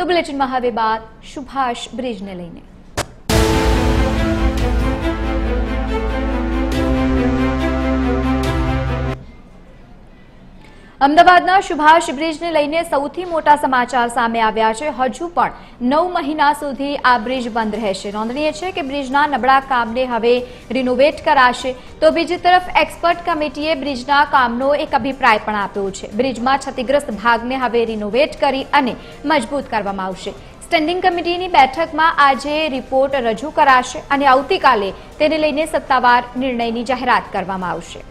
તો બુલેટિનમાં હવે બાદ સુભાષ બ્રિજને લઈને. અમદાવાદના સુભાષ બ્રિજને લઈને સૌથી મોટા સમાચાર સામે આવ્યા છે. હજુ પણ નવ મહિના સુધી આ બ્રિજ બંધ રહેશે. નોંધનીય છે કે બ્રિજના નબળા કામને હવે રિનોવેટ કરાશે. તો બીજી તરફ એક્સપર્ટ કમિટીએ બ્રિજના કામનો એક અભિપ્રાય પણ આપ્યો છે. બ્રિજમાં ક્ષતિગ્રસ્ત ભાગને હવે રિનોવેટ કરી અને મજબૂત કરવામાં આવશે. સ્ટેન્ડિંગ કમિટીની બેઠકમાં આજે રિપોર્ટ રજૂ કરાશે અને આવતીકાલે તેને લઈને સત્તાવાર નિર્ણયની જાહેરાત કરવામાં આવશે.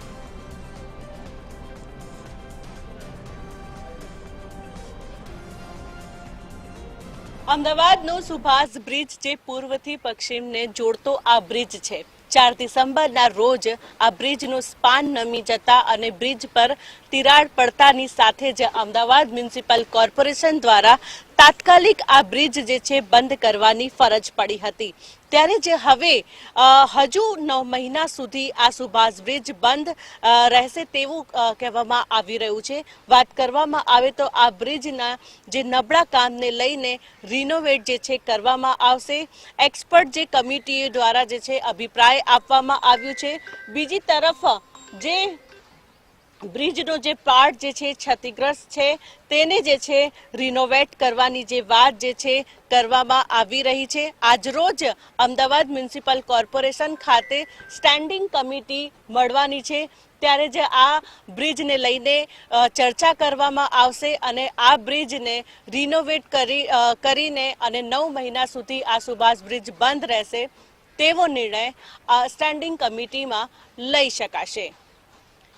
અમદાવાદનો સુભાષ બ્રિજ જે પૂર્વથી પશ્ચિમને જોડતો આ બ્રિજ છે. ચાર ડિસેમ્બરના રોજ આ બ્રિજનું સ્પાન નમી જતા અને બ્રિજ પર તિરાડ પડતાની સાથે જ અમદાવાદ મ્યુનિસિપલ કોર્પોરેશન દ્વારા તાત્કાલિક આ બ્રિજ જે છે બંધ કરવાની ફરજ પડી હતી. ત્યારે જે હવે હજુ નવ મહિના સુધી આ સુભાષ બ્રિજ બંધ રહેશે તેવું કહેવામાં આવી રહ્યું છે. વાત કરવામાં આવે તો આ બ્રિજના જે નબળા કામને લઈને રિનોવેટ જે છે કરવામાં આવશે. એક્સપર્ટ જે કમિટી દ્વારા જે છે અભિપ્રાય આપવામાં આવ્યું છે. બીજી તરફ, જે બ્રિજનો જે પાર્ટ જે છે, ક્ષતિગ્રસ્ત છે, તેને જે છે રિનોવેટ કરવાની જે વાત જે છે, કરવામાં આવી રહી છે. આજરોજ અમદાવાદ મ્યુનિસિપલ કોર્પોરેશન ખાતે સ્ટેન્ડિંગ કમિટી મળવાની છે. ત્યારે જે આ બ્રિજને લઈને ચર્ચા કરવામાં આવશે અને આ બ્રિજને રિનોવેટ કરી કરીને અને નવ મહિના સુધી આ સુભાષ બ્રિજ બંધ રહેશે, તેવો નિર્ણય સ્ટેન્ડિંગ કમિટીમાં લઈ શકાશે.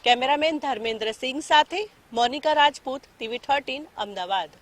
કેમેરામેન ધર્મેન્દ્ર સિંહ સાથે મોનિકા રાજપૂત ટીવી થર્ટીન અમદાવાદ.